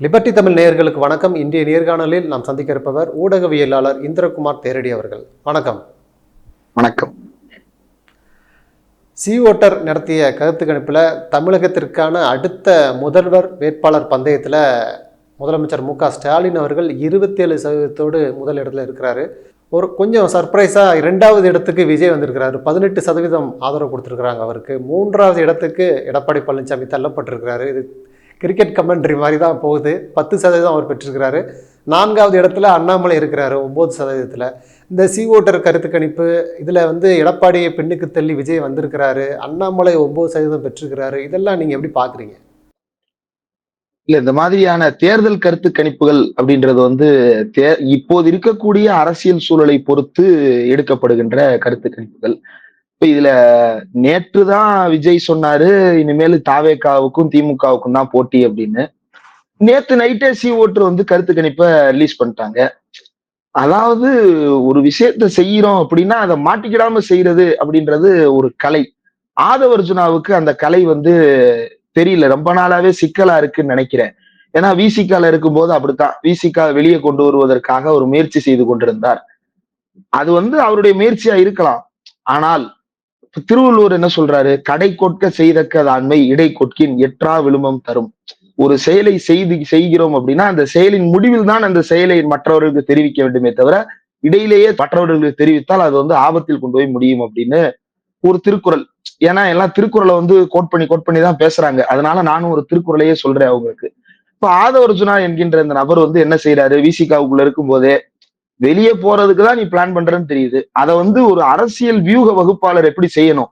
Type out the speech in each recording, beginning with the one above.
Liberty Tamil நேயர்களுக்கு வணக்கம். இன்றைய நேர்காணலில் நாம் சந்திக்க இருப்பவர் ஊடகவியலாளர் இந்திரகுமார் தேரடி அவர்கள். வணக்கம். வணக்கம். சி ஓட்டர் நடத்திய கருத்து கணிப்பில் தமிழகத்திற்கான அடுத்த முதல்வர் வேட்பாளர் பந்தயத்தில் முதலமைச்சர் மு க ஸ்டாலின் அவர்கள் இருபத்தேழு சதவீதத்தோடு முதல் இடத்துல இருக்கிறாரு. ஒரு கொஞ்சம் சர்ப்ரைஸாக இரண்டாவது இடத்துக்கு விஜய் வந்திருக்கிறாரு. பதினெட்டு சதவீதம் ஆதரவு கொடுத்துருக்குறாங்க அவருக்கு. மூன்றாவது இடத்துக்கு எடப்பாடி பழனிசாமி தள்ளப்பட்டிருக்கிறாரு. இது கிரிக்கெட் கமெண்ட்ரி மாதிரி தான் போகுது. பத்து சதவீதம் அவர் பெற்றிருக்கிறாரு. நான்காவது இடத்துல அண்ணாமலை இருக்கிறாரு ஒம்பது சதவீதத்தில். இந்த சி ஓட்டர் கருத்து கணிப்பு இதில் வந்து எடப்பாடியை பெண்ணுக்கு தள்ளி விஜய் வந்திருக்கிறாரு. அண்ணாமலை ஒம்பது சதவீதம் பெற்றிருக்கிறாரு. இதெல்லாம் நீங்கள் எப்படி பார்க்குறீங்க இல்ல இந்த மாதிரியான தேர்தல் கருத்து கணிப்புகள் அப்படின்றது வந்து தே இப்போது இருக்கக்கூடிய அரசியல் சூழலை பொறுத்து எடுக்கப்படுகின்ற கருத்து கணிப்புகள். இப்ப இதுல நேற்று தான் விஜய் சொன்னாரு இனிமேல் தாவேகாவுக்கும் திமுகவுக்கும் தான் போட்டி அப்படின்னு. நேத்து நைட்டே சி ஓட்டு வந்து கருத்து கணிப்பை ரிலீஸ் பண்ணிட்டாங்க. அதாவது ஒரு விஷயத்த செய்யறோம் அப்படின்னா அதை மாட்டிக்கிடாம செய்யறது அப்படின்றது ஒரு கலை. ஆதவர்ஜுனாவுக்கு அந்த கலை வந்து தெரியல. ரொம்ப நாளாவே சிக்கலா இருக்குன்னு நினைக்கிறேன். ஏன்னா விசிகால இருக்கும்போது அப்படித்தான். விசிகா வெளியே கொண்டு வருவதற்காக ஒரு முயற்சி செய்து கொண்டிருந்தார். அது வந்து அவருடைய முயற்சியா இருக்கலாம். ஆனால் திருவள்ளுவர் என்ன சொல்றாரு? கடை கொட்க செய்தக்கதாண்மை இடை கொட்கின் எற்றா விழுமம் தரும். ஒரு செயலை செய்து செய்கிறோம் அப்படின்னா அந்த செயலின் முடிவில் தான் அந்த செயலை மற்றவர்களுக்கு தெரிவிக்க வேண்டுமே தவிர இடையிலேயே மற்றவர்களுக்கு தெரிவித்தால் அது வந்து ஆபத்தில் கொண்டு போய் முடியும் அப்படின்னு ஒரு திருக்குறள். ஏன்னா எல்லாம் திருக்குறளை வந்து கோட் பண்ணி கோட் பண்ணி தான் பேசுறாங்க. அதனால நானும் ஒரு திருக்குறளையே சொல்றேன் அவங்களுக்கு. இப்ப ஆதவர்ஜுனா என்கின்ற இந்த நபர் வந்து என்ன செய்யறாரு விசிகாவுக்குள்ள இருக்கும் போதே வெளியே போறதுக்கு தான் நீ பிளான் பண்றன்னு தெரியுது. அதை வந்து ஒரு அரசியல் வியூக வகுப்பாளர் எப்படி செய்யணும்?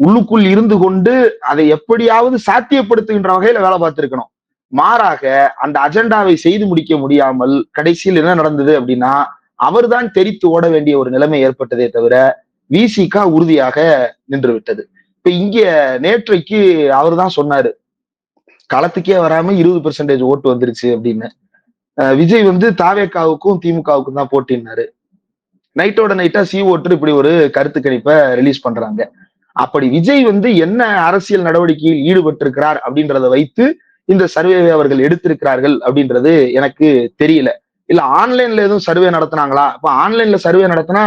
உள்ளுக்குள் இருந்து கொண்டு அதை எப்படியாவது சாத்தியப்படுத்துகின்ற வகையில வேலை பார்த்திருக்கணும். மாறாக அந்த அஜெண்டாவை செய்து முடிக்க முடியாமல் கடைசியில் என்ன நடந்தது அப்படின்னா அவர்தான் தெரித்து ஓட வேண்டிய ஒரு நிலைமை ஏற்பட்டதே தவிர விசிகா உறுதியாக நின்று விட்டது இப்ப இங்க நேற்றைக்கு அவர் தான் சொன்னாரு களத்துக்கே வராம இருபது பெர்சன்டேஜ் ஓட்டு வந்துருச்சு அப்படின்னு. விஜய் வந்து தாவேக்காவுக்கும் திமுகவுக்கும் தான் போட்டினாரு நைட்டோட நைட்டா சி ஓட்டு இப்படி ஒரு கருத்து கணிப்பை ரிலீஸ் பண்றாங்க. அப்படி விஜய் வந்து என்ன அரசியல் நடவடிக்கையில் ஈடுபட்டிருக்கிறார் அப்படின்றத வைத்து இந்த சர்வேவை அவர்கள் எடுத்திருக்கிறார்கள் அப்படின்றது எனக்கு தெரியல. இல்ல ஆன்லைன்ல எதுவும் சர்வே நடத்தினாங்களா? இப்ப ஆன்லைன்ல சர்வே நடத்தினா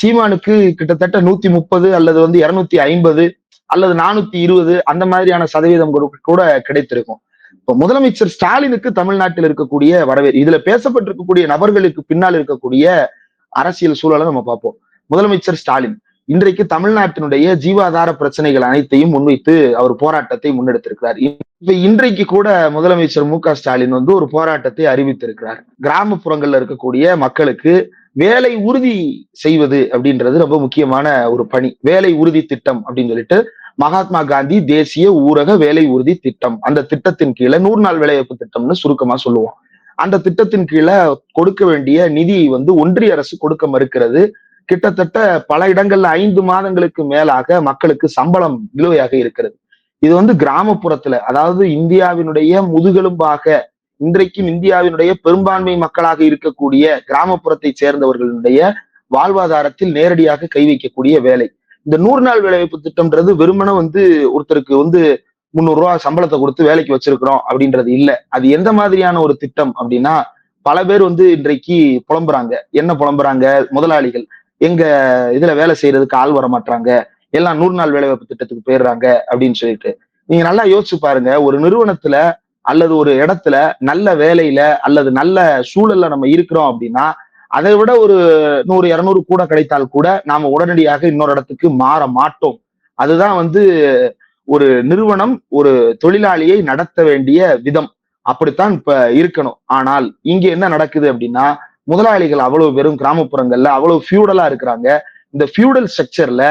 சீமானுக்கு கிட்டத்தட்ட நூத்தி முப்பது அல்லது வந்து இருநூத்தி ஐம்பது அல்லது நானூத்தி இருபது அந்த மாதிரியான சதவீதம் கூட கிடைத்திருக்கும். இப்ப முதலமைச்சர் ஸ்டாலினுக்கு தமிழ்நாட்டில் இருக்கக்கூடிய வரவேற்பு இதுல பேசப்பட்டிருக்கக்கூடிய நபர்களுக்கு பின்னால் இருக்கக்கூடிய அரசியல் சூழலை நம்ம பார்ப்போம். முதலமைச்சர் ஸ்டாலின் இன்றைக்கு தமிழ்நாட்டினுடைய ஜீவாதார பிரச்சனைகள் அனைத்தையும் முன்வைத்து அவர் போராட்டத்தை முன்னெடுத்திருக்கிறார். இப்ப இன்றைக்கு கூட முதலமைச்சர் மு க ஸ்டாலின் வந்து ஒரு போராட்டத்தை அறிவித்திருக்கிறார். கிராமப்புறங்கள்ல இருக்கக்கூடிய மக்களுக்கு வேலை உறுதி செய்வது அப்படின்றது ரொம்ப முக்கியமான ஒரு பணி. வேலை உறுதி திட்டம் அப்படின்னு சொல்லிட்டு மகாத்மா காந்தி தேசிய ஊரக வேலை உறுதி திட்டம். அந்த திட்டத்தின் கீழே நூறு நாள் வேலைவாய்ப்பு திட்டம்னு சுருக்கமா சொல்லுவோம். அந்த திட்டத்தின் கீழே கொடுக்க வேண்டிய நிதியை வந்து ஒன்றிய அரசு கொடுக்க மறுக்கிறது. கிட்டத்தட்ட பல இடங்கள்ல ஐந்து மாதங்களுக்கு மேலாக மக்களுக்கு சம்பளம் நிலுவையாக இருக்கிறது. இது வந்து கிராமப்புறத்துல அதாவது இந்தியாவினுடைய முதுகெலும்பாக இன்றைக்கும் இந்தியாவினுடைய பெரும்பான்மை மக்களாக இருக்கக்கூடிய கிராமப்புறத்தை சேர்ந்தவர்களுடைய வாழ்வாதாரத்தில் நேரடியாக கை வைக்கக்கூடிய வேலை. இந்த நூறு நாள் வேலைவாய்ப்பு திட்டம்ன்றது வெறுமனே வந்து ஒருத்தருக்கு வந்து முந்நூறு ரூபா சம்பளத்தை கொடுத்து வேலைக்கு வச்சிருக்கிறோம் அப்படின்றது இல்லை. அது எந்த மாதிரியான ஒரு திட்டம் அப்படின்னா பல பேர் வந்து இன்றைக்கு புலம்புறாங்க. என்ன புலம்புறாங்க? முதலாளிகள். எங்க இதுல வேலை செய்யறதுக்கு ஆள் வர மாட்டாங்க எல்லாம் நூறு நாள் வேலைவாய்ப்பு திட்டத்துக்கு போயிடுறாங்க அப்படின்னு சொல்லிட்டு. நீங்க நல்லா யோசிச்சு பாருங்க. ஒரு நிறுவனத்துல அல்லது ஒரு இடத்துல நல்ல வேலையில அல்லது நல்ல சூழல்ல நம்ம இருக்கிறோம் அப்படின்னா அதை விட ஒரு நூறு இரநூறு கூட கிடைத்தால் கூட நாம உடனடியாக இன்னொரு இடத்துக்கு மாற மாட்டோம். அதுதான் வந்து ஒரு நிறுவனம் ஒரு தொழிலாளியை நடத்த வேண்டிய விதம். அப்படித்தான் இப்ப இருக்கணும். ஆனால் இங்க என்ன நடக்குது அப்படின்னா முதலாளிகள் அவ்வளவு வெறும் கிராமப்புறங்கள்ல அவ்வளவு ஃபியூடலா இருக்கிறாங்க. இந்த ஃபியூடல் ஸ்ட்ரக்சர்ல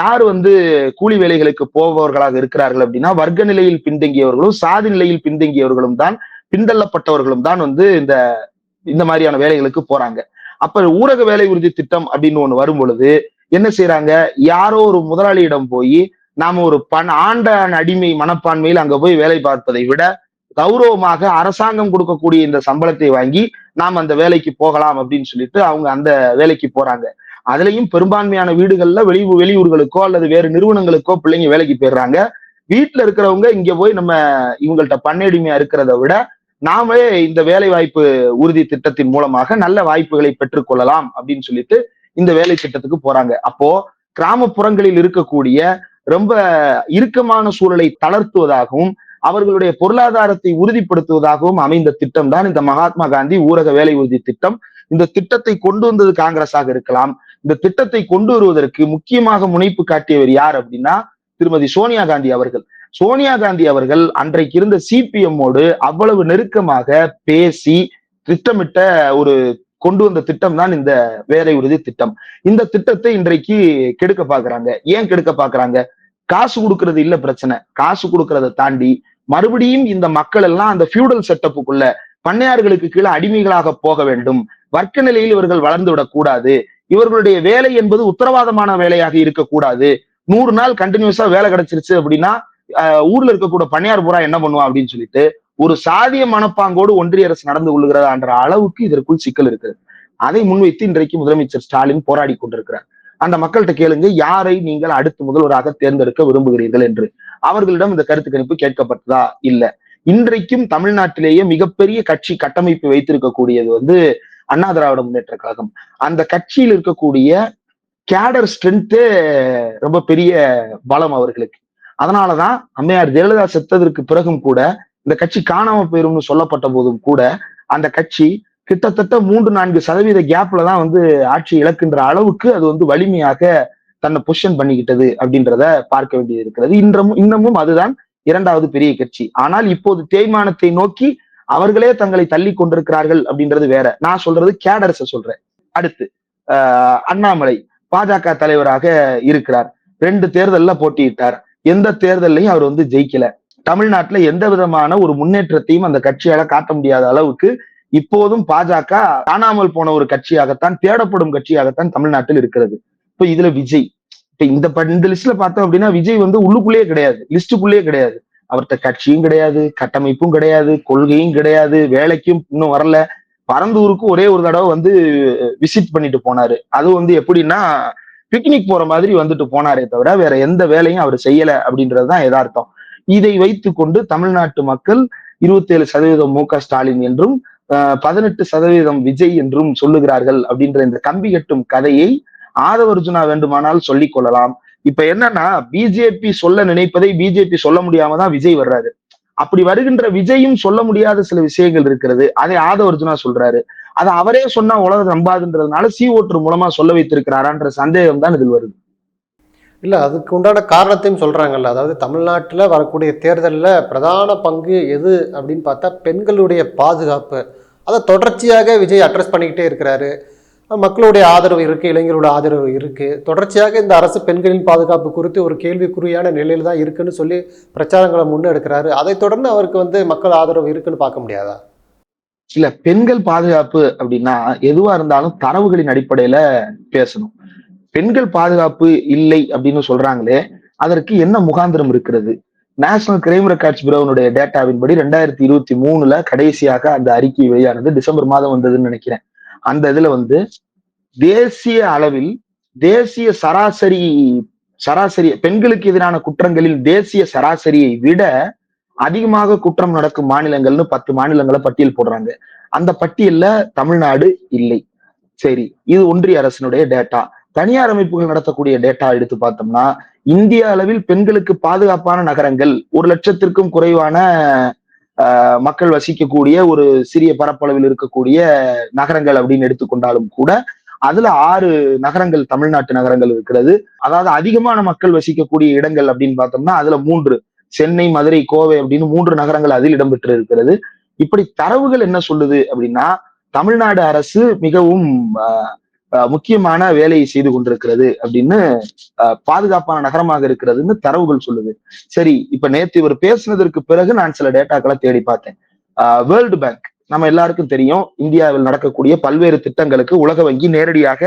யார் வந்து கூலி வேலைகளுக்கு போபவர்களாக இருக்கிறார்கள் அப்படின்னா வர்க்க நிலையில் பின்தங்கியவர்களும் சாதி நிலையில் பின்தங்கியவர்களும் தான் பின்தள்ளப்பட்டவர்களும் தான் வந்து இந்த இந்த மாதிரியான வேலைகளுக்கு போறாங்க. அப்ப ஊரக வேலை உறுதி திட்டம் அப்படின்னு ஒண்ணு வரும் பொழுது என்ன செய்யறாங்க யாரோ ஒரு முதலாளியிடம் போய் நாம ஒரு பண ஆண்ட அடிமை மனப்பான்மையில் அங்க போய் வேலை பார்ப்பதை விட கௌரவமாக அரசாங்கம் கொடுக்கக்கூடிய இந்த சம்பளத்தை வாங்கி நாம் அந்த வேலைக்கு போகலாம் அப்படின்னு சொல்லிட்டு அவங்க அந்த வேலைக்கு போறாங்க. அதுலயும் பெரும்பான்மையான வீடுகள்ல வெளி வெளியூர்களுக்கோ அல்லது வேறு நிறுவனங்களுக்கோ பிள்ளைங்க வேலைக்கு போயிடுறாங்க. வீட்டுல இருக்கிறவங்க இங்க போய் நம்ம இவங்கள்ட்ட பண்ணடிமையா இருக்கிறத விட நாமே இந்த வேலை வாய்ப்பு உறுதி திட்டத்தின் மூலமாக நல்ல வாய்ப்புகளை பெற்றுக்கொள்ளலாம் அப்படின்னு சொல்லிட்டு இந்த வேலை திட்டத்துக்கு போறாங்க. அப்போ கிராமப்புறங்களில் இருக்கக்கூடிய ரொம்ப இறுக்கமான சூழலை தளர்த்துவதாகவும் அவர்களுடைய பொருளாதாரத்தை உறுதிப்படுத்துவதாகவும் அமைந்த திட்டம் தான் இந்த மகாத்மா காந்தி ஊரக வேலை உறுதி திட்டம். இந்த திட்டத்தை கொண்டு வந்தது காங்கிரஸாக இருக்கலாம். இந்த திட்டத்தை கொண்டு வருவதற்கு முக்கியமாக முனைப்பு காட்டியவர் யார் அப்படின்னா திருமதி சோனியா காந்தி அவர்கள். சோனியா காந்தி அவர்கள் அன்றைக்கு இருந்த சிபிஎம்மோடு அவ்வளவு நெருக்கமாக பேசி திட்டமிட்ட ஒரு கொண்டு வந்த திட்டம் தான் இந்த வேலை உறுதி திட்டம். இந்த திட்டத்தை இன்றைக்கு கெடுக்க பாக்குறாங்க. ஏன் கெடுக்க பாக்குறாங்க? காசு கொடுக்கறது இல்ல பிரச்சனை. காசு கொடுக்கறத தாண்டி மறுபடியும் இந்த மக்கள் எல்லாம் அந்த ஃபியூடல் செட்டப்புக்குள்ள பண்ணையார்களுக்கு கீழே அடிமைகளாக போக வேண்டும். வர்க்க நிலையில் இவர்கள் வளர்ந்து விடக்கூடாது. இவர்களுடைய வேலை என்பது உத்தரவாதமான வேலையாக இருக்கக்கூடாது. நூறு நாள் கண்டினியூஸா வேலை கிடைச்சிருச்சு அப்படின்னா ஊர்ல இருக்கக்கூட பணியார் பூரா என்ன பண்ணுவான் அப்படின்னு சொல்லிட்டு ஒரு சாதிய மனப்பாங்கோடு ஒன்றிய அரசு நடந்து கொள்ளுகிறதான்ற அளவுக்கு இதற்குள் சிக்கல் இருக்குது. அதை முன்வைத்து இன்றைக்கு முதலமைச்சர் ஸ்டாலின் போராடி கொண்டிருக்கிறார். அந்த மக்கள்கிட்ட கேளுங்க யாரை நீங்கள் அடுத்து முதல்வராக தேர்ந்தெடுக்க விரும்புகிறீர்கள் என்று. அவர்களிடம் இந்த கருத்து கணிப்பு கேட்கப்பட்டதா? இல்ல. இன்றைக்கும் தமிழ்நாட்டிலேயே மிகப்பெரிய கட்சி கட்டமைப்பு வைத்திருக்கக்கூடியது வந்து அண்ணா திராவிட முன்னேற்ற கழகம். அந்த கட்சியில் இருக்கக்கூடிய கேடர் ஸ்ட்ரென்த்தே ரொம்ப பெரிய பலம் அவர்களுக்கு. அதனாலதான் அம்மையார் ஜெயலலிதா செத்ததற்கு பிறகும் கூட இந்த கட்சி காணாம போயிரும்னு சொல்லப்பட்ட போதும் கூட அந்த கட்சி கிட்டத்தட்ட மூன்று நான்கு சதவீத கேப்ல தான் வந்து ஆட்சி இழக்கின்ற அளவுக்கு அது வந்து வலிமையாக தன்னை பொசிஷன் பண்ணிக்கிட்டது அப்படின்றத பார்க்க வேண்டியது இருக்கிறது. இன்றமும் இன்னமும் அதுதான் இரண்டாவது பெரிய கட்சி. ஆனால் இப்போது தேய்மானத்தை நோக்கி அவர்களே தங்களை தள்ளி கொண்டிருக்கிறார்கள் அப்படின்றது வேற. நான் சொல்றது கேடர்ஸ சொல்றேன். அடுத்து அண்ணாமலை பாஜக தலைவராக இருக்கிறார். ரெண்டு தேர்தல்ல போட்டியிட்டார். எந்த தேர்தல்லையும் அவர் வந்து ஜெயிக்கல. தமிழ்நாட்டுல எந்த விதமான ஒரு முன்னேற்றத்தையும் அந்த கட்சியால காட்ட முடியாத அளவுக்கு இப்போதும் பாஜக காணாமல் போன ஒரு கட்சியாகத்தான் தேடப்படும் கட்சியாகத்தான் தமிழ்நாட்டில் இருக்கிறது. இப்ப இதுல விஜய். இப்ப இந்த ப- இந்த லிஸ்ட்ல பார்த்தோம் அப்படின்னா விஜய் வந்து உள்ளுக்குள்ளேயே கிடையாது. லிஸ்டுக்குள்ளேயே கிடையாது. அவர்கிட்ட கட்சியும் கிடையாது கட்டமைப்பும் கிடையாது கொள்கையும் கிடையாது வேலைக்கும் இன்னும் வரல. பரந்தூருக்கு ஒரே ஒரு தடவை வந்து விசிட் பண்ணிட்டு போனாரு. அது வந்து எப்படின்னா பிக்னிக் போற மாதிரி வந்துட்டு போனாரே தவிர வேற எந்த வேலையும் அவர் செய்யல அப்படின்றதுதான் எதார்த்தம் இதை வைத்து கொண்டு தமிழ்நாட்டு மக்கள் இருபத்தேழு சதவீதம் மு க ஸ்டாலின் என்றும் பதினெட்டு சதவீதம் விஜய் என்றும் சொல்லுகிறார்கள் அப்படின்ற இந்த கம்பி கட்டும் கதையை ஆதவர்ஜுனா வேண்டுமானால் சொல்லிக் கொள்ளலாம். இப்ப என்னன்னா பிஜேபி சொல்ல நினைப்பதை பிஜேபி சொல்ல முடியாம தான் விஜய் வர்றாரு. அப்படி வருகின்ற விஜயும் சொல்ல முடியாத சில விஷயங்கள் இருக்கிறது. அதை ஆதவர்ஜுனா சொல்றாரு. அதை அவரே சொன்னா உலகம் நம்பாதுன்றதுனால சி ஓட்டு மூலமா சொல்ல வைத்திருக்கிறாரான்ற சந்தேகம் தான் இதில் வருது. இல்லை அதுக்கு உண்டான காரணத்தையும் சொல்கிறாங்கல்ல அதாவது தமிழ்நாட்டில் வரக்கூடிய தேர்தலில் பிரதான பங்கு எது அப்படின்னு பார்த்தா பெண்களுடைய பாதுகாப்பு. அதை தொடர்ச்சியாக விஜய் அட்ரஸ் பண்ணிக்கிட்டே இருக்கிறாரு. மக்களுடைய ஆதரவு இருக்குது இளைஞரோட ஆதரவு இருக்குது தொடர்ச்சியாக இந்த அரசு பெண்களின் பாதுகாப்பு குறித்து ஒரு கேள்விக்குறியான நிலையில் தான் இருக்குன்னு சொல்லி பிரச்சாரங்களை முன்னெடுக்கிறாரு. அதை தொடர்ந்து அவருக்கு வந்து மக்கள் ஆதரவு இருக்குன்னு பார்க்க முடியாதா? இல்ல பெண்கள் பாதுகாப்பு அப்படின்னா எதுவா இருந்தாலும் தரவுகளின் அடிப்படையில பேசணும். பெண்கள் பாதுகாப்பு இல்லை அப்படின்னு சொல்றாங்களே அதற்கு என்ன முகாந்திரம் இருக்கிறது? நேஷனல் கிரைம் ரெக்கார்ட்ஸ் பியூரோனுடைய டேட்டாவின்படி ரெண்டாயிரத்தி இருபத்தி மூணுல கடைசியாக அந்த அறிக்கை வெளியானது டிசம்பர் மாதம் வந்ததுன்னு நினைக்கிறேன். அந்த இதுல வந்து தேசிய அளவில் தேசிய சராசரி சராசரி பெண்களுக்கு எதிரான குற்றங்களில் தேசிய சராசரியை விட அதிகமாக குற்றம் நடக்கும் மாநிலங்கள்னு பத்து மாநிலங்களை பட்டியல் போடுறாங்க. அந்த பட்டியல்ல தமிழ்நாடு இல்லை. சரி இது ஒன்றிய அரசினுடைய டேட்டா தனியார் அமைப்புகள் நடத்தக்கூடிய டேட்டா எடுத்து பார்த்தோம்னா இந்திய அளவில் பெண்களுக்கு பாதுகாப்பான நகரங்கள் ஒரு லட்சத்திற்கும் குறைவான ஆஹ், மக்கள் வசிக்கக்கூடிய ஒரு சிறிய பரப்பளவில் இருக்கக்கூடிய நகரங்கள் அப்படின்னு எடுத்துக்கொண்டாலும் கூட அதுல ஆறு நகரங்கள் தமிழ்நாட்டு நகரங்கள் இருக்கிறது. அதாவது அதிகமான மக்கள் வசிக்கக்கூடிய இடங்கள் அப்படின்னு பார்த்தோம்னா அதுல மூன்று. சென்னை மதுரை கோவை அப்படின்னு மூன்று நகரங்கள் அதில் இடம்பெற்று இருக்கிறது இப்படி தரவுகள் என்ன சொல்லுது அப்படின்னா தமிழ்நாடு அரசு மிகவும் ஆஹ், முக்கியமான வேலையை செய்து கொண்டிருக்கிறது அப்படின்னு ஆஹ், பாதுகாப்பான நகரமாக இருக்கிறதுன்னு தரவுகள் சொல்லுது. சரி இப்ப நேத்து இவர் பேசுனதற்கு பிறகு நான் சில டேட்டாக்களை தேடி பார்த்தேன். World bank. நம்ம எல்லாருக்கும் தெரியும் இந்தியாவில் நடக்கக்கூடிய பல்வேறு திட்டங்களுக்கு உலக வங்கி நேரடியாக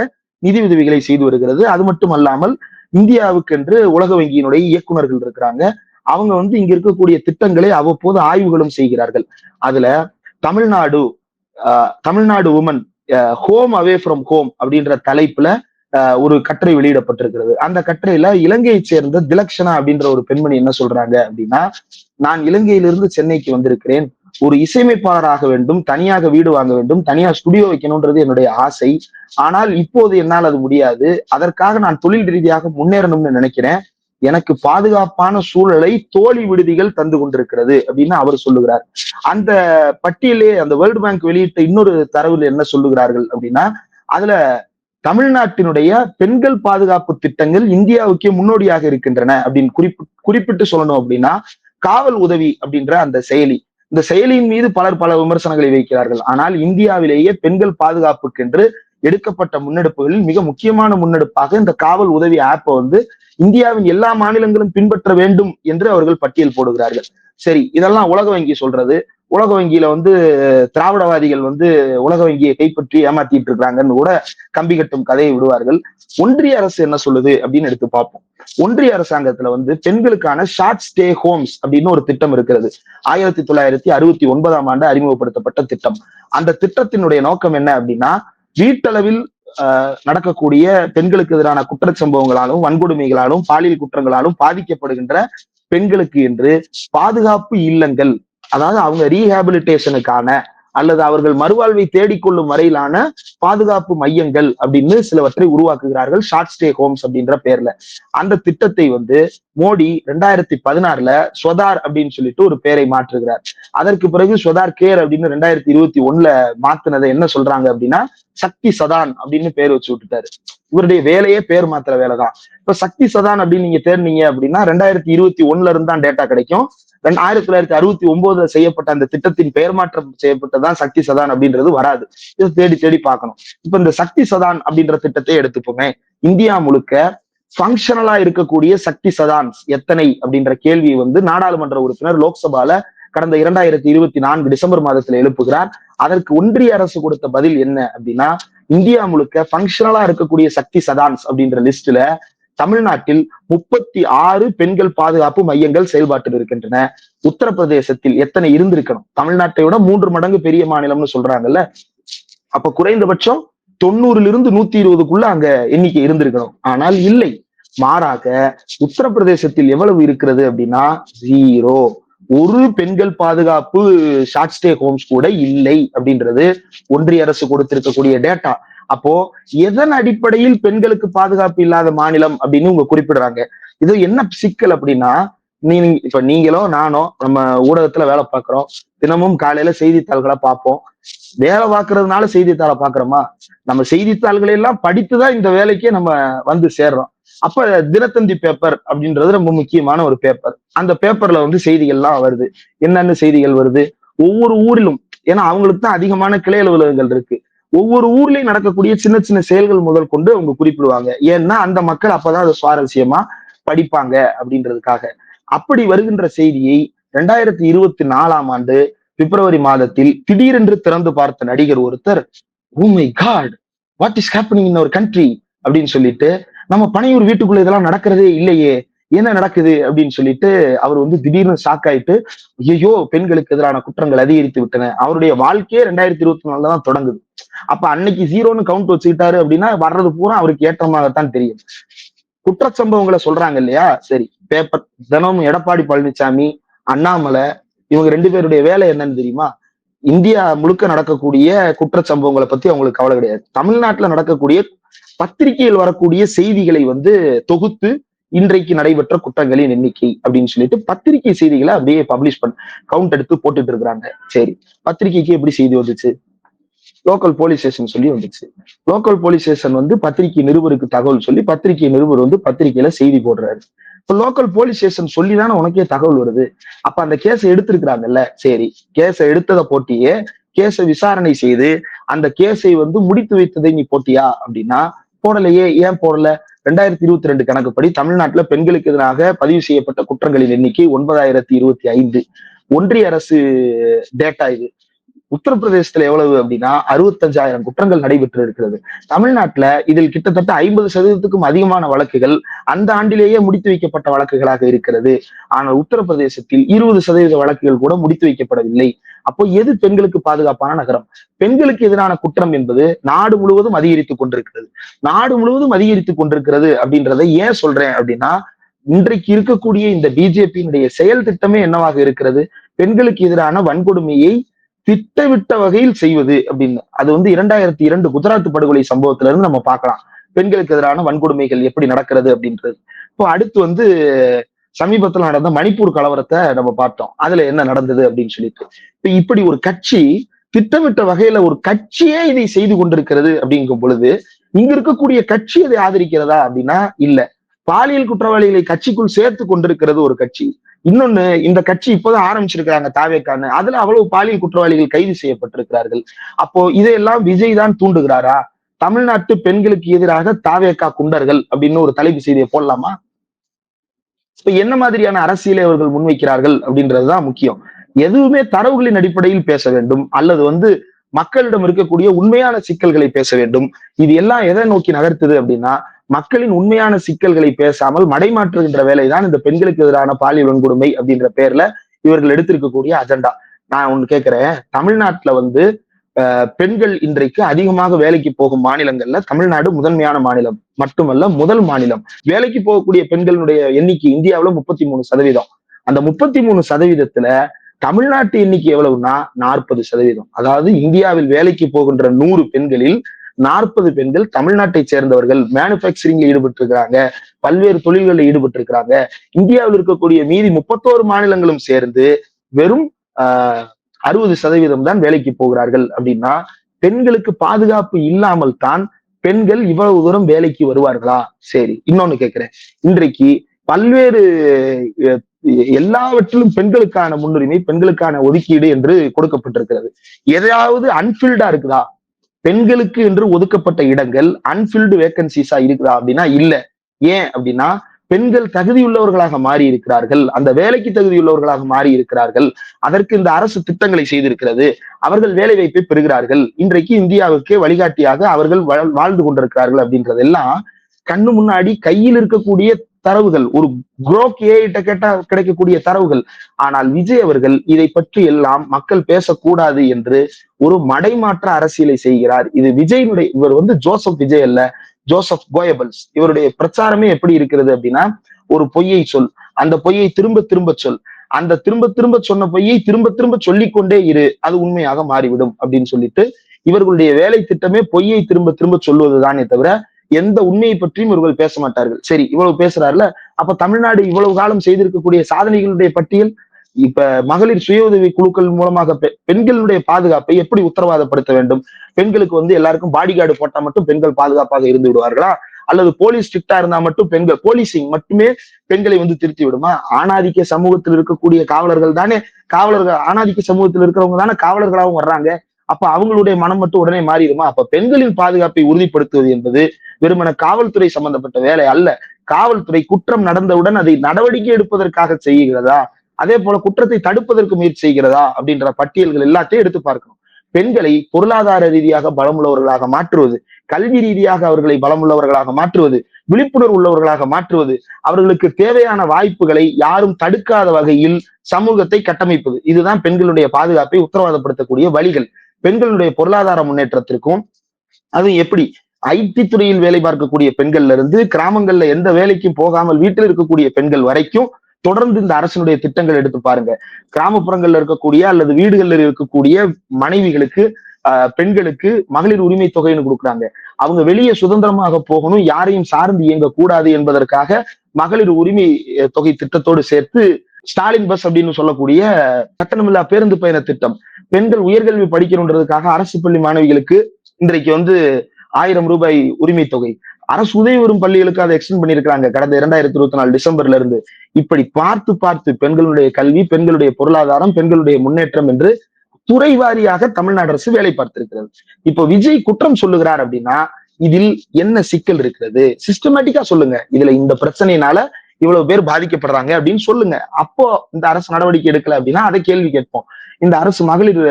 நிதி உதவிகளை செய்து வருகிறது. அது மட்டும் அல்லாமல் இந்தியாவுக்கென்று உலக வங்கியினுடைய இயக்குநர்கள் இருக்கிறாங்க. அவங்க வந்து இங்க இருக்கக்கூடிய திட்டங்களை அவ்வப்போது ஆய்வுகளும் செய்கிறார்கள். அதுல தமிழ்நாடு ஆஹ், Tamil Nadu woman home away from home அப்படின்ற தலைப்புல ஆஹ், ஒரு கட்டுரை வெளியிடப்பட்டிருக்கிறது. அந்த கட்டுரையில இலங்கையை சேர்ந்த திலக்ஷனா அப்படின்ற ஒரு பெண்மணி என்ன சொல்றாங்க அப்படின்னா நான் இலங்கையிலிருந்து சென்னைக்கு வந்திருக்கிறேன். ஒரு இசையமைப்பாளராக வேண்டும் தனியாக வீடு வாங்க வேண்டும் தனியா ஸ்டுடியோ வைக்கணும்ன்றது என்னுடைய ஆசை. ஆனால் இப்போது என்னால் அது முடியாது. அதற்காக நான் தொழில் ரீதியாக முன்னேறணும்னு நினைக்கிறேன். எனக்கு பாதுகாப்பான சூழலை தோழி விடுதிகள் தந்து கொண்டிருக்கிறது அப்படின்னு அவர் சொல்லுகிறார். அந்த பட்டியலே அந்த வேர்ல்டு பேங்க் வெளியிட்ட இன்னொரு தரவில் என்ன சொல்லுகிறார்கள் அப்படின்னா அதுல தமிழ்நாட்டினுடைய பெண்கள் பாதுகாப்பு திட்டங்கள் இந்தியாவுக்கே முன்னோடியாக இருக்கின்றன அப்படின்னு குறிப்பு குறிப்பிட்டு சொல்லணும் அப்படின்னா காவல் உதவி அப்படின்ற அந்த செயலி. இந்த செயலியின் மீது பலர் பல விமர்சனங்களை வைக்கிறார்கள். ஆனால் இந்தியாவிலேயே பெண்கள் பாதுகாப்புக்கென்று எடுக்கப்பட்ட முன்னெடுப்புகளில் மிக முக்கியமான முன்னெடுப்பாக இந்த காவல் உதவி ஆப்பை வந்து இந்தியாவின் எல்லா மாநிலங்களும் பின்பற்ற வேண்டும் என்று அவர்கள் பட்டியல் போடுகிறார்கள். சரி இதெல்லாம் உலக வங்கி சொல்றது. உலக வங்கியில வந்து திராவிடவாதிகள் வந்து உலக வங்கியை கைப்பற்றி ஏமாத்திட்டு இருக்காங்கன்னு கூட கம்பி கட்டும் கதையை விடுவார்கள். ஒன்றிய அரசு என்ன சொல்லுது அப்படின்னு எடுத்து பார்ப்போம். ஒன்றிய அரசாங்கத்துல வந்து பெண்களுக்கான ஷார்ட் ஸ்டே ஹோம்ஸ் அப்படின்னு ஒரு திட்டம் இருக்கிறது. ஆயிரத்தி தொள்ளாயிரத்தி அறுபத்தி ஒன்பதாம் ஆண்டு அறிமுகப்படுத்தப்பட்ட திட்டம். அந்த திட்டத்தினுடைய நோக்கம் என்ன அப்படின்னா வீட்டளவில் நடக்கக்கூடிய பெண்களுக்கு எதிரான குற்ற சம்பவங்களாலும் வன்கொடுமைகளாலும் பாலியல் குற்றங்களாலும் பாதிக்கப்படுகின்ற பெண்களுக்கு என்று பாதுகாப்பு இல்லங்கள் அதாவது அவங்க ரீஹாபிலிட்டேஷனுக்கான அல்லது அவர்கள் மறுவாழ்வை தேடிக்கொள்ளும் வரையிலான பாதுகாப்பு மையங்கள் அப்படின்னு சிலவற்றை உருவாக்குகிறார்கள். ஷார்ட் ஸ்டே ஹோம்ஸ் அப்படின்ற பேர்ல. அந்த திட்டத்தை வந்து மோடி ரெண்டாயிரத்தி பதினாறுல ஸ்வதார் அப்படின்னு சொல்லிட்டு ஒரு பேரை மாற்றுகிறார். அதற்கு பிறகு ஸ்வதார் கேர் அப்படின்னு ரெண்டாயிரத்தி இருபத்தி ஒண்ணுல மாத்தினதை என்ன சொல்றாங்க அப்படின்னா சக்தி சதான் அப்படின்னு பேர் வச்சு விட்டுட்டாரு. இவருடைய வேலையே பேர் மாத்திர வேலை தான் இப்ப சக்தி சதான் அப்படின்னு நீங்க தேர்னீங்க அப்படின்னா ரெண்டாயிரத்தி இருபத்தி ஒண்ணுல இருந்து தான் டேட்டா கிடைக்கும். ஆயிரத்தி தொள்ளாயிரத்தி அறுபத்தி ஒன்பதுல செய்யப்பட்ட அந்த திட்டத்தின் பெயர் மாற்றம் செய்யப்பட்டதான் சக்தி சதான் அப்படின்றது வராது. இதை தேடி தேடி பார்க்கணும். இப்ப இந்த சக்தி சதான் அப்படின்ற திட்டத்தை எடுத்துப்போமே. இந்தியா முழுக்க ஃபங்க்ஷனலா இருக்கக்கூடிய சக்தி சதான்ஸ் எத்தனை அப்படின்ற கேள்வி வந்து நாடாளுமன்ற உறுப்பினர் லோக்சபால கடந்த இரண்டாயிரத்தி இருபத்தி நான்கு டிசம்பர் மாதத்துல எழுப்புகிறார். அதற்கு ஒன்றிய அரசு கொடுத்த பதில் என்ன அப்படின்னா இந்தியா முழுக்க ஃபங்க்ஷனலா இருக்கக்கூடிய சக்தி சதான்ஸ் அப்படின்ற லிஸ்ட்ல தமிழ்நாட்டில் முப்பத்தி ஆறு பெண்கள் பாதுகாப்பு மையங்கள் செயல்பாட்டில் இருக்கின்றன. உத்தரப்பிரதேசத்தில் எத்தனை இருந்திருக்கணும்? தமிழ்நாட்டை விட மூன்று மடங்கு பெரிய மாநிலம்னு சொல்றாங்கல்ல. அப்ப குறைந்தபட்சம் தொண்ணூறுல இருந்து நூத்தி இருபதுக்குள்ள அங்க எண்ணிக்கை இருந்திருக்கணும். ஆனால் இல்லை. மாறாக உத்தரப்பிரதேசத்தில் எவ்வளவு இருக்கிறது அப்படின்னா ஜீரோ ஒரு பெண்கள் பாதுகாப்பு ஷார்ட் ஸ்டே ஹோம்ஸ் கூட இல்லை அப்படின்றது ஒன்றிய அரசு கொடுத்திருக்கக்கூடிய டேட்டா அப்போ எதன் அடிப்படையில் பெண்களுக்கு பாதுகாப்பு இல்லாத மாநிலம் அப்படின்னு உங்க குறிப்பிடுறாங்க. இது என்ன சிக்கல் அப்படின்னா நீ இப்ப நீங்களோ நானோ நம்ம ஊடகத்துல வேலை பார்க்கிறோம். தினமும் காலையில செய்தித்தாள்களை பார்ப்போம். வேலை பார்க்கறதுனால செய்தித்தாளை பாக்குறோமா நம்ம செய்தித்தாள்களை எல்லாம் படித்துதான் இந்த வேலைக்கே நம்ம வந்து சேர்றோம். அப்ப தினத்தந்தி பேப்பர் அப்படின்றது ரொம்ப முக்கியமான ஒரு பேப்பர் அந்த பேப்பர்ல வந்து செய்திகள்லாம் வருது. என்னென்ன செய்திகள் வருது? ஒவ்வொரு ஊரிலும் ஏன்னா அவங்களுக்கு தான் அதிகமான கிளை அலுவலகங்கள் இருக்கு. ஒவ்வொரு ஊர்லயும் நடக்கக்கூடிய சின்ன சின்ன செயல்கள் முதல் கொண்டு அவங்க குறிப்பிடுவாங்க. ஏன்னா அந்த மக்கள் அப்பதான் அதை சுவாரஸ்யமா படிப்பாங்க அப்படின்றதுக்காக. அப்படி வருகின்ற செய்தியை ரெண்டாயிரத்தி இருபத்தி நாலாம் ஆண்டு பிப்ரவரி மாதத்தில் திடீரென்று திறந்து பார்த்த நடிகர் ஒருத்தர் my god what is happening in our country அப்படின்னு சொல்லிட்டு நம்ம பனையூர் வீட்டுக்குள்ள இதெல்லாம் நடக்கிறதே இல்லையே. என்ன நடக்குது அப்படின்னு சொல்லிட்டு அவர் வந்து திடீர்னு ஷாக் ஆயிட்டு ஐயோ பெண்களுக்கு எதிரான குற்றங்கள் அதிகரித்து விட்டன. அவருடைய வாழ்க்கையே ரெண்டாயிரத்தி இருபத்தி நாலுல தான் தொடங்குது. அப்ப அன்னைக்கு ஜீரோன்னு கவுண்ட் வச்சுக்கிட்டாரு அப்படின்னா வர்றது பூரா அவருக்கு ஏற்றமாகத்தான் தெரியும். குற்றச்சம்பவங்களை சொல்றாங்க இல்லையா? சரி பேப்பர் தினமும் எடப்பாடி பழனிசாமி அண்ணாமலை இவங்க ரெண்டு பேருடைய வேலை என்னன்னு தெரியுமா? இந்தியா முழுக்க நடக்கக்கூடிய குற்றச்சம்பவங்களை பத்தி அவங்களுக்கு கவலை கிடையாது. தமிழ்நாட்டுல நடக்கக்கூடிய பத்திரிகையில் வரக்கூடிய செய்திகளை வந்து தொகுத்து இன்றைக்கு நடைபெற்ற குற்றங்களின் எண்ணிக்கை அப்படின்னு சொல்லிட்டு பத்திரிகை செய்திகளை அப்படியே பப்ளிஷ் பண்ண கவுண்ட் எடுத்து போட்டுட்டு இருக்கிறாங்க. சரி பத்திரிகைக்கு எப்படி செய்தி வந்துச்சு? லோக்கல் போலீஸ் ஸ்டேஷன் சொல்லி வந்துச்சு. லோக்கல் போலீஸ் ஸ்டேஷன் வந்து பத்திரிகை நிருபருக்கு தகவல் சொல்லி பத்திரிகை நிருபர் வந்து பத்திரிகையில செய்தி போடுறாரு. இப்ப லோக்கல் போலீஸ் ஸ்டேஷன் சொல்லி தானே உனக்கே தகவல் வருது. அப்ப அந்த கேஸை எடுத்திருக்கிறாங்கல்ல சரி கேஸை எடுத்ததை போட்டியே கேஸை விசாரணை செய்து அந்த கேஸை வந்து முடித்து வைத்ததை நீ போட்டியா அப்படின்னா போடலையே ஏன் போடல? ரெண்டாயிரத்தி இருபத்தி ரெண்டு கணக்குப்படி தமிழ்நாட்டுல பெண்களுக்கு எதிராக பதிவு செய்யப்பட்ட குற்றங்களின் எண்ணிக்கை ஒன்பதாயிரத்தி இருபத்தி ஐந்து. ஒன்றிய அரசு டேட்டா இது. உத்தரப்பிரதேசத்துல எவ்வளவு அப்படின்னா அறுபத்தஞ்சாயிரம் குற்றங்கள் நடைபெற்று இருக்கிறது. தமிழ்நாட்டுல இதில் கிட்டத்தட்ட ஐம்பது சதவீதத்துக்கும் அதிகமான வழக்குகள் அந்த ஆண்டிலேயே முடித்து வைக்கப்பட்ட வழக்குகளாக இருக்கிறது. ஆனால் உத்தரப்பிரதேசத்தில் இருபது சதவீத வழக்குகள் கூட முடித்து வைக்கப்படவில்லை. அப்போ எது பெண்களுக்கு பாதுகாப்பான நகரம்? பெண்களுக்கு எதிரான குற்றம் என்பது நாடு முழுவதும் அதிகரித்துக் கொண்டிருக்கிறது. நாடு முழுவதும் அதிகரித்துக் கொண்டிருக்கிறது அப்படின்றத ஏன் சொல்றேன் அப்படின்னா இன்றைக்கு இருக்கக்கூடிய இந்த பிஜேபியினுடைய செயல் திட்டமே என்னவாக இருக்கிறது? பெண்களுக்கு எதிரான வன்கொடுமையை திட்டமிட்ட வகையில் செய்வது அப்படின்னு. அது வந்து இரண்டாயிரத்தி இரண்டு குஜராத் படுகொலை சம்பவத்துல இருந்து நம்ம பார்க்கலாம். பெண்களுக்கு எதிரான வன்கொடுமைகள் எப்படி நடக்கிறது அப்படின்றது. இப்போ அடுத்து வந்து சமீபத்துல நடந்த மணிப்பூர் கலவரத்தை நம்ம பார்த்தோம். அதுல என்ன நடந்தது அப்படின்னு சொல்லிட்டு. இப்ப இப்படி ஒரு கட்சி திட்டமிட்ட வகையில ஒரு கட்சியே இதை செய்து கொண்டிருக்கிறது அப்படிங்கும் பொழுது இங்க இருக்கக்கூடிய கட்சி அதை ஆதரிக்கிறதா அப்படின்னா இல்ல. பாலியல் குற்றவாளிகளை கட்சிக்குள் சேர்த்து கொண்டிருக்கிறது ஒரு கட்சி. இன்னொன்னு இந்த கட்சி இப்போதான் ஆரம்பிச்சிருக்கிறாங்க தாவேக்கான்னு. அதுல அவ்வளவு பாலியல் குற்றவாளிகள் கைது செய்யப்பட்டிருக்கிறார்கள். அப்போ இதையெல்லாம் விஜய் தான் தூண்டுகிறாரா? தமிழ்நாட்டு பெண்களுக்கு எதிராக தாவேக்கா குண்டர்கள் அப்படின்னு ஒரு தலைப்பு செய்தியை போடலாமா? இப்ப என்ன மாதிரியான அரசியலை அவர்கள் முன்வைக்கிறார்கள் அப்படின்றதுதான் முக்கியம். எதுவுமே தரவுகளின் அடிப்படையில் பேச வேண்டும். அல்லது வந்து மக்களிடம் இருக்கக்கூடிய உண்மையான சிக்கல்களை பேச வேண்டும். இது எல்லாம் எதை நோக்கி நகர்த்துது அப்படின்னா மக்களின் உண்மையான சிக்கல்களை பேசாமல் மடைமாற்றுகின்ற வேலைதான் இந்த பெண்களுக்கு எதிரான பாலியல் வன்கொடுமை அப்படின்ற பேர்ல இவர்கள் எடுத்திருக்கக்கூடிய அஜெண்டா. நான் ஒண்ணு கேட்கிறேன் தமிழ்நாட்டுல வந்து அஹ், பெண்கள் இன்றைக்கு அதிகமாக வேலைக்கு போகும் மாநிலங்கள்ல தமிழ்நாடு முதன்மையான மாநிலம். மட்டுமல்ல முதல் மாநிலம். வேலைக்கு போகக்கூடிய பெண்களுடைய எண்ணிக்கை இந்தியாவுல முப்பத்தி மூணு சதவீதம். அந்த முப்பத்தி மூணு சதவீதத்துல தமிழ்நாட்டு எண்ணிக்கை எவ்வளவுன்னா நாற்பது சதவீதம். அதாவது இந்தியாவில் வேலைக்கு போகின்ற நூறு பெண்களில் நாற்பது பெண்கள் தமிழ்நாட்டை சேர்ந்தவர்கள் மேனுபேக்சரிங்ல ஈடுபட்டு இருக்கிறாங்க பல்வேறு தொழில்களில் ஈடுபட்டு இருக்கிறாங்க இந்தியாவில் இருக்கக்கூடிய மீதி முப்பத்தோரு மாநிலங்களும் சேர்ந்து வெறும் ஆஹ் அறுபது சதவீதம் தான் வேலைக்கு போகிறார்கள் அப்படின்னா பெண்களுக்கு பாதுகாப்பு இல்லாமல் தான் பெண்கள் இவ்வளவு தூரம் வேலைக்கு வருவார்களா? சரி இன்னொன்னு கேட்கிறேன் இன்றைக்கு பல்வேறு எல்லாவற்றிலும் பெண்களுக்கான முன்னுரிமை பெண்களுக்கான ஒதுக்கீடு என்று கொடுக்கப்பட்டிருக்கிறது. எதையாவது அன்பில்டா இருக்குதா? பெண்களுக்கு என்று ஒதுக்கப்பட்ட இடங்கள் அன்பில்டு வேகன்சிஸா இருக்குதா அப்படின்னா இல்ல. ஏன் அப்படின்னா பெண்கள் தகுதியுள்ளவர்களாக மாறி இருக்கிறார்கள் அந்த வேலைக்கு தகுதியுள்ளவர்களாக மாறி இருக்கிறார்கள் அதற்கு இந்த அரசு திட்டங்களை செய்திருக்கிறது அவர்கள் வேலை வாய்ப்பை பெறுகிறார்கள் இன்றைக்கு இந்தியாவுக்கு வழிகாட்டியாக அவர்கள் வாழ்- வாழ்ந்து கொண்டிருக்கிறார்கள் அப்படின்றதெல்லாம் கண்ணு முன்னாடி கையில் இருக்கக்கூடிய தரவுகள். ஒரு குரோக் ஏஐட்ட கேட்டா கிடைக்கக்கூடிய தரவுகள். ஆனால் விஜய் அவர்கள் இதை பற்றி எல்லாம் மக்கள் பேசக்கூடாது என்று ஒரு மடைமாற்ற அரசியலை செய்கிறார். இது விஜயினுடைய இவர் வந்து ஜோசப் விஜய் அல்ல ஜோசப் கோயபல்ஸ். இவருடைய பிரச்சாரமே எப்படி இருக்கிறது அப்படின்னா ஒரு பொய்யை சொல். அந்த பொய்யை திரும்ப திரும்ப சொல். அந்த திரும்ப திரும்ப சொன்ன பொய்யை திரும்ப திரும்ப சொல்லிக்கொண்டே இரு. அது உண்மையாக மாறிவிடும் அப்படின்னு சொல்லிட்டு இவர்களுடைய வேலை திட்டமே பொய்யை திரும்ப திரும்ப சொல்வதுதானே தவிர எந்த உண்மையை பற்றியும் இவர்கள் பேச மாட்டார்கள். சரி இவ்வளவு பேசுறாருல அப்ப தமிழ்நாடு இவ்வளவு காலம் செய்திருக்கக்கூடிய சாதனைகளுடைய பட்டியல் இப்ப மகளிர் சுய உதவி குழுக்கள் மூலமாக பெ- பெண்களுடைய பாதுகாப்பை எப்படி உத்தரவாதப்படுத்த வேண்டும்? பெண்களுக்கு வந்து எல்லாருக்கும் பாடி கார்டு போட்டா மட்டும் பெண்கள் பாதுகாப்பாக இருந்து விடுவார்களா? அல்லது போலீஸ் ஸ்ட்ரிக்டா இருந்தா மட்டும் பெண்கள் போலீசிங் மட்டுமே பெண்களை வந்து திருத்தி விடுமா? ஆணாதிக்க சமூகத்தில் இருக்கக்கூடிய காவலர்கள் தானே காவலர்கள் ஆணாதிக்க சமூகத்தில் இருக்கிறவங்க தானே காவலர்களாகவும் வர்றாங்க. அப்ப அவங்களுடைய மனம் மட்டும் உடனே மாறிடுமா? அப்ப பெண்களின் பாதுகாப்பை உறுதிப்படுத்துவது என்பது வெறுமன காவல்துறை சம்பந்தப்பட்ட வேலை அல்ல. காவல்துறை குற்றம் நடந்தவுடன் அதை நடவடிக்கை எடுப்பதற்காக செய்கிறதா? அதே போல குற்றத்தை தடுப்பதற்கு முயற்சி செய்கிறதா? அப்படின்ற பட்டியல்கள் எல்லாத்தையும் எடுத்து பார்க்கணும். பெண்களை பொருளாதார ரீதியாக பலமுள்ளவர்களாக மாற்றுவது கல்வி ரீதியாக அவர்களை பலமுள்ளவர்களாக மாற்றுவது விழிப்புணர்வு உள்ளவர்களாக மாற்றுவது அவர்களுக்கு தேவையான வாய்ப்புகளை யாரும் தடுக்காத வகையில் சமூகத்தை கட்டமைப்பது. இதுதான் பெண்களுடைய பாதுகாப்பை உத்தரவாதப்படுத்தக்கூடிய வழிகள். பெண்களுடைய பொருளாதார முன்னேற்றத்திற்கும் அது எப்படி? ஐடி துறையில் வேலை பார்க்கக்கூடிய பெண்கள்ல இருந்து கிராமங்கள்ல எந்த வேலைக்கும் போகாமல் வீட்டில் இருக்கக்கூடிய பெண்கள் வரைக்கும் தொடர்ந்து இந்த அரசினுடைய திட்டங்கள் எடுத்து பாருங்க. கிராமப்புறங்கள்ல இருக்கக்கூடிய அல்லது வீடுகள்ல இருக்கக்கூடிய மனைவிகளுக்கு ஆஹ், பெண்களுக்கு மகளிர் உரிமை தொகைன்னு கொடுக்குறாங்க. அவங்க வெளியே சுதந்திரமாக போகணும் யாரையும் சார்ந்து இயங்க கூடாது என்பதற்காக மகளிர் உரிமை தொகை திட்டத்தோடு சேர்த்து ஸ்டாலின் பஸ் அப்படின்னு சொல்லக்கூடிய கட்டணமில்லா பேருந்து பயண திட்டம். பெண்கள் உயர்கல்வி படிக்கணுன்றதுக்காக அரசு பள்ளி மாணவிகளுக்கு இன்றைக்கு வந்து ஆயிரம் ரூபாய் உரிமை தொகை. அரசு உதவி வரும் பள்ளிகளுக்கு அதை எக்ஸ்டெண்ட் பண்ணியிருக்கிறாங்க. கடந்த இரண்டாயிரத்தி இருபத்தி நாலு டிசம்பர்ல இருந்து. இப்படி பார்த்து பார்த்து பெண்களுடைய கல்வி பெண்களுடைய பொருளாதாரம் பெண்களுடைய முன்னேற்றம் என்று துறை வாரியாக தமிழ்நாடு அரசு வேலை பார்த்திருக்கிறது. இப்போ விஜய் குற்றம் சொல்லுகிறார் அப்படின்னா இதில் என்ன சிக்கல் இருக்கிறது? சிஸ்டமேட்டிக்கா சொல்லுங்க. இதுல இந்த பிரச்சனையினால இவ்வளவு பேர் பாதிக்கப்படுறாங்க அப்படின்னு சொல்லுங்க. அப்போ இந்த அரசு நடவடிக்கை எடுக்கல அப்படின்னா அதை கேள்வி கேட்போம். இந்த அரசு மகளிர்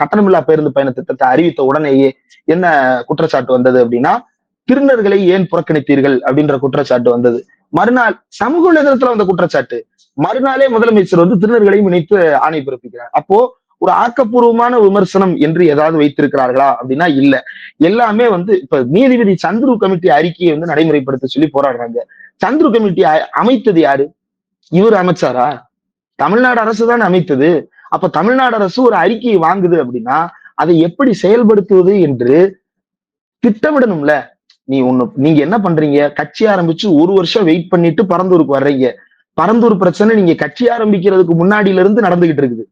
கட்டணமில்லா பேருந்து பயண திட்டத்தை அறிவித்த உடனேயே என்ன குற்றச்சாட்டு வந்தது அப்படின்னா திருநர்களை ஏன் புறக்கணித்தீர்கள் அப்படின்ற குற்றச்சாட்டு வந்தது. மறுநாள் சமூக வலைதளத்துல வந்த குற்றச்சாட்டு. மறுநாளே முதலமைச்சர் வந்து திருநர்களையும் இணைத்து ஆணை பிறப்பிக்கிறார். அப்போ ஒரு ஆக்கப்பூர்வமான விமர்சனம் என்று ஏதாவது வைத்திருக்கிறார்களா அப்படின்னா இல்ல. எல்லாமே வந்து இப்ப நீதிபதி சந்துரு கமிட்டி அறிக்கையை வந்து நடைமுறைப்படுத்த சொல்லி போராடுறாங்க. சந்துரு கமிட்டி அமைத்தது யாரு? இவர் அமைச்சாரா? தமிழ்நாடு அரசு தான் அமைத்தது. அப்ப தமிழ்நாடு அரசு ஒரு அறிக்கையை வாங்குது அப்படின்னா அதை எப்படி செயல்படுத்துவது என்று திட்டமிடணும்ல. நீ ஒண்ணு நீங்க என்ன பண்றீங்க? கட்சி ஆரம்பிச்சு ஒரு வருஷம் வெயிட் பண்ணிட்டு பரந்தூருக்கு வர்றீங்க. பரந்தூர் பிரச்சனை நீங்க கட்சி ஆரம்பிக்கிறதுக்கு முன்னாடியில இருந்து நடந்துகிட்டு இருக்குது.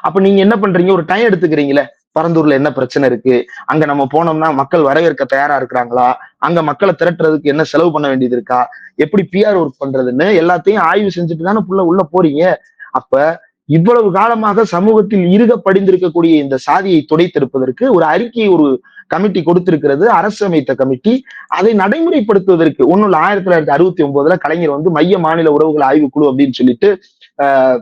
அப்ப நீங்க என்ன பண்றீங்க? ஒரு டைம் எடுத்துக்கிறீங்களே. பரந்தூர்ல என்ன பிரச்சனை இருக்கு? அங்க நம்ம போனோம்னா மக்கள் வரவேற்க தயாரா இருக்கிறாங்களா? அங்க மக்களை திரட்டுறதுக்கு என்ன செலவு பண்ண வேண்டியது இருக்கா? எப்படி பிஆர் ஒர்க் பண்றதுன்னு எல்லாத்தையும் ஆய்வு செஞ்சுட்டு தானே புள்ள உள்ள போறீங்க. அப்ப இவ்வளவு காலமாக சமூகத்தில் இருக படிந்திருக்கக்கூடிய இந்த சாதியை துடைத்தெடுப்பதற்கு ஒரு அறிக்கை ஒரு கமிட்டி கொடுத்திருக்கிறது அரசு அமைத்த கமிட்டி. அதை நடைமுறைப்படுத்துவதற்கு ஒன்னும் ஆயிரத்தி தொள்ளாயிரத்தி அறுபத்தி ஒன்பதுல கலைஞர் வந்து மைய மாநில உறவுகள் ஆய்வுக்குழு அப்படின்னு சொல்லிட்டு ஆஹ்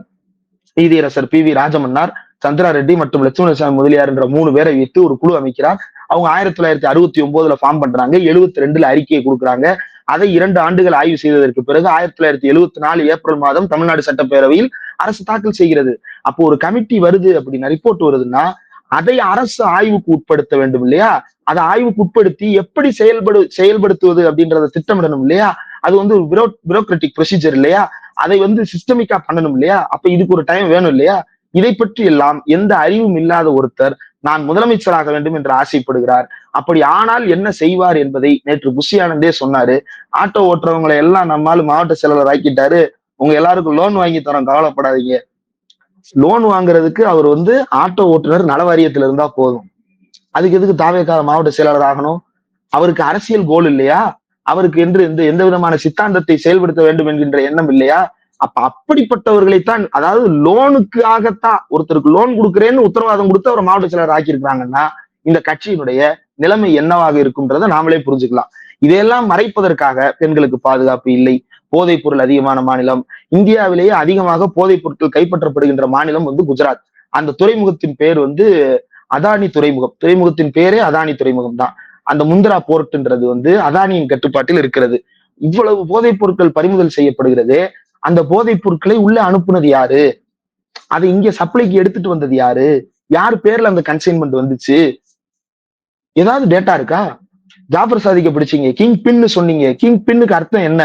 நீதியரசர் பி வி ராஜமன்னார் சந்திரா ரெட்டி மற்றும் லட்சுமணசாமி முதலியார் என்ற மூணு பேரை வைத்து ஒரு குழு அமைக்கிறார். அவங்க ஆயிரத்தி தொள்ளாயிரத்தி அறுபத்தி ஒன்பதுல ஃபார்ம் பண்றாங்க. எழுபத்தி ரெண்டுல அறிக்கையை கொடுக்குறாங்க. அதை இரண்டு ஆண்டுகள் ஆய்வு செய்ததற்கு பிறகு ஆயிரத்தி தொள்ளாயிரத்தி எழுபத்தி நாலு ஏப்ரல் மாதம் தமிழ்நாடு சட்டப்பேரவையில் அரசு தாக்கல் செய்கிறது. அப்போ ஒரு கமிட்டி வருது அப்படின்னா ரிப்போர்ட் வருதுன்னா அதை அரசு ஆய்வுக்கு உட்படுத்த வேண்டும் இல்லையா? அதை ஆய்வுக்கு உட்படுத்தி எப்படி செயல்படு செயல்படுத்துவது அப்படின்றத திட்டமிடணும் இல்லையா? அது வந்து ஒரு பியூரோ பியூரோக்ராட்டிக் ப்ரொசீஜர் இல்லையா? அதை வந்து சிஸ்டமிக்கா பண்ணணும் இல்லையா? அப்ப இதுக்கு ஒரு டைம் வேணும் இல்லையா? இதை பற்றி எல்லாம் எந்த அறிவும் இல்லாத ஒருத்தர் நான் முதலமைச்சராக வேண்டும் என்று ஆசைப்படுகிறார். அப்படி ஆனால் என்ன செய்வார் என்பதை நேற்று புஷி ஆனந்தே சொன்னாரு. ஆட்டோ ஓட்டுறவங்களை எல்லாம் நம்மால் மாவட்ட செயலாளர் ஆக்கிட்டாரு. உங்க எல்லாருக்கும் லோன் வாங்கி தரோம் கவலைப்படாதீங்க. லோன் வாங்குறதுக்கு அவர் வந்து ஆட்டோ ஓட்டுநர் நலவாரியத்துல இருந்தா போதும். அதுக்கு எதுக்கு தாவேக்காத மாவட்ட செயலாளர் ஆகணும்? அவருக்கு அரசியல் கோல் இல்லையா? அவருக்கு என்று எந்த எந்த விதமான சித்தாந்தத்தை செயல்படுத்த வேண்டும் என்கின்ற எண்ணம் இல்லையா? அப்ப அப்படிப்பட்டவர்களைத்தான் அதாவது லோனுக்காகத்தான் ஒருத்தருக்கு லோன் கொடுக்குறேன்னு உத்தரவாதம் கொடுத்து அவர் மாவட்ட செயலர் ஆக்கியிருக்கிறாங்கன்னா இந்த கட்சியினுடைய நிலைமை என்னவாக இருக்கும்ன்றதை நாமளே புரிஞ்சுக்கலாம். இதையெல்லாம் மறைப்பதற்காக பெண்களுக்கு பாதுகாப்பு இல்லை. போதைப் பொருள் அதிகமான மாநிலம். இந்தியாவிலேயே அதிகமாக போதைப் பொருட்கள் கைப்பற்றப்படுகின்ற மாநிலம் வந்து குஜராத். அந்த துறைமுகத்தின் பேர் வந்து அதானி துறைமுகம். துறைமுகத்தின் பேரே அதானி துறைமுகம் தான். அந்த முந்திரா போர்ட்ன்றது வந்து அதானியின் கட்டுப்பாட்டில் இருக்கிறது. இவ்வளவு போதைப் பொருட்கள் பறிமுதல் செய்யப்படுகிறது. அந்த போதைப் பொருட்களை உள்ள அனுப்புனது யாரு? அதை இங்க சப்ளைக்கு எடுத்துட்டு வந்தது யாரு? யார் பேர்ல அந்த கன்சைன்மெண்ட் வந்துச்சு? ஏதாவது டேட்டா இருக்கா? ஜாஃபர் சாதிக்க பிடிச்சீங்க. கிங் பின்னு சொன்னீங்க. கிங் பின்னுக்கு அர்த்தம் என்ன?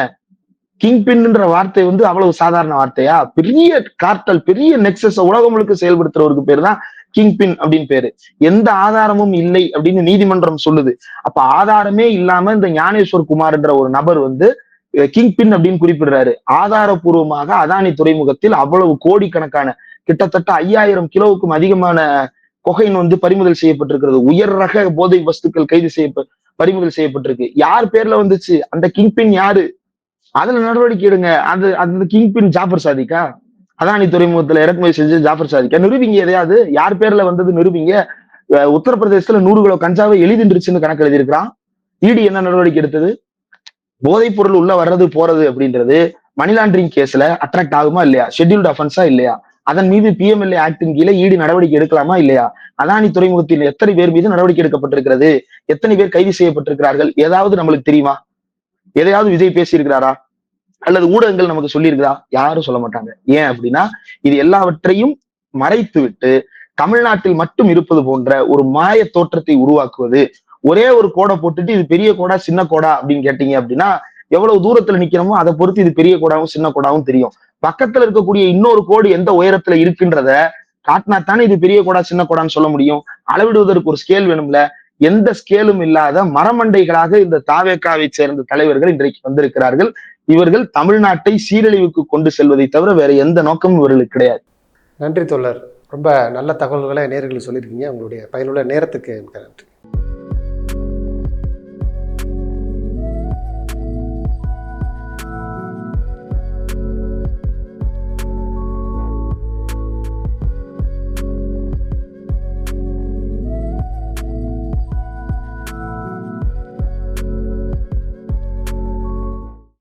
கிங் பின்ன்ற வார்த்தை வந்து அவ்வளவு சாதாரண வார்த்தையா? பெரிய கார்டல் பெரிய நெக்ஸஸ் உலகம் முழுக்க செயல்படுத்துறவருக்கு பேர் தான் கிங் பின் அப்படின்னு பேரு. எந்த ஆதாரமும் இல்லை அப்படின்னு நீதிமன்றம் சொல்லுது. அப்ப ஆதாரமே இல்லாம இந்த ஞானேஸ்வர் குமார்ன்ற ஒரு நபர் வந்து கிங் பின் அப்படின்னு குறிப்பிடுறாரு. ஆதாரபூர்வமாக அதானி துறைமுகத்தில் அவ்வளவு கோடிக்கணக்கான கிட்டத்தட்ட ஐயாயிரம் கிலோவுக்கும் அதிகமான கொகைன் வந்து பறிமுதல் செய்யப்பட்டிருக்கிறது. உயர் ரக போதை வஸ்துக்கள் கைது செய்ய பறிமுதல் செய்யப்பட்டிருக்கு. யார் பேர்ல வந்துச்சு? அந்த கிங் பின் யாரு? அதுல நடவடிக்கை எடுங்க. அது அந்த கிங் பின் ஜாஃபர் சாதிக்கா? அதானி துறைமுகத்துல இறக்குமதி செஞ்சு ஜாஃபர் சாதிக்கா. நிரூபிங்க எதையாவது? யார் பேர்ல வந்தது நிரூபிங்க? உத்தரப்பிரதேசத்துல நூறு கிலோ கஞ்சாவை எழுதிருச்சுன்னு கணக்கு எழுதியிருக்கிறான். இடி என்ன நடவடிக்கை எடுத்தது? போதைப் பொருள் உள்ள வர்றது போறது அப்படின்றது மணி லாண்டரிங் கேஸ்ல அட்ராக்ட் ஆகுமா இல்லையா? ஷெட்யூல்டு அஃபென்ஸா இல்லையா? அதன் மீது பிஎம்எல்ஏ ஆக்டின் கீழே ஈடு நடவடிக்கை எடுக்கலாமா இல்லையா? அதானி துறைமுகத்தில் எத்தனை பேர் மீது நடவடிக்கை எடுக்கப்பட்டிருக்கிறது? எத்தனை பேர் கைது செய்யப்பட்டிருக்கிறார்கள்? ஏதாவது நம்மளுக்கு தெரியுமா? எதையாவது விஜய் பேசியிருக்கிறாரா? அல்லது ஊடகங்கள் நமக்கு சொல்லியிருக்குதா? யாரும் சொல்ல மாட்டாங்க. ஏன் அப்படின்னா இது எல்லாவற்றையும் மறைத்து விட்டு தமிழ்நாட்டில் மட்டும் இருப்பது போன்ற ஒரு மாய தோற்றத்தை உருவாக்குவது ஒரே ஒரு கோடை போட்டுட்டு இது பெரிய கோடா சின்ன கோடா அப்படின்னு கேட்டீங்க அப்படின்னா எவ்வளவு தூரத்துல நிக்கணுமோ அதை பொறுத்து இது பெரிய கோடாவும் சின்ன கோடாவும் தெரியும். பக்கத்துல இருக்கக்கூடிய இன்னொரு கோடு எந்த உயரத்துல இருக்குன்றத காட்டினா தானே இது பெரிய கோடா சின்ன கோடான்னு சொல்ல முடியும். அளவிடுவதற்கு ஒரு ஸ்கேல் வேணும்ல. எந்த ஸ்கேலும் இல்லாத மரமண்டைகளாக இந்த தாவேக்காவை சேர்ந்த தலைவர்கள் இன்றைக்கு வந்திருக்கிறார்கள். இவர்கள் தமிழ்நாட்டை சீரழிவுக்கு கொண்டு செல்வதை தவிர வேற எந்த நோக்கமும் இவர்களுக்கு கிடையாது. நன்றி தோழர். ரொம்ப நல்ல தகவல்களை நேர்களுக்கு சொல்லியிருக்கீங்க. உங்களுடைய பயனுள்ள நேரத்துக்கு நன்றி.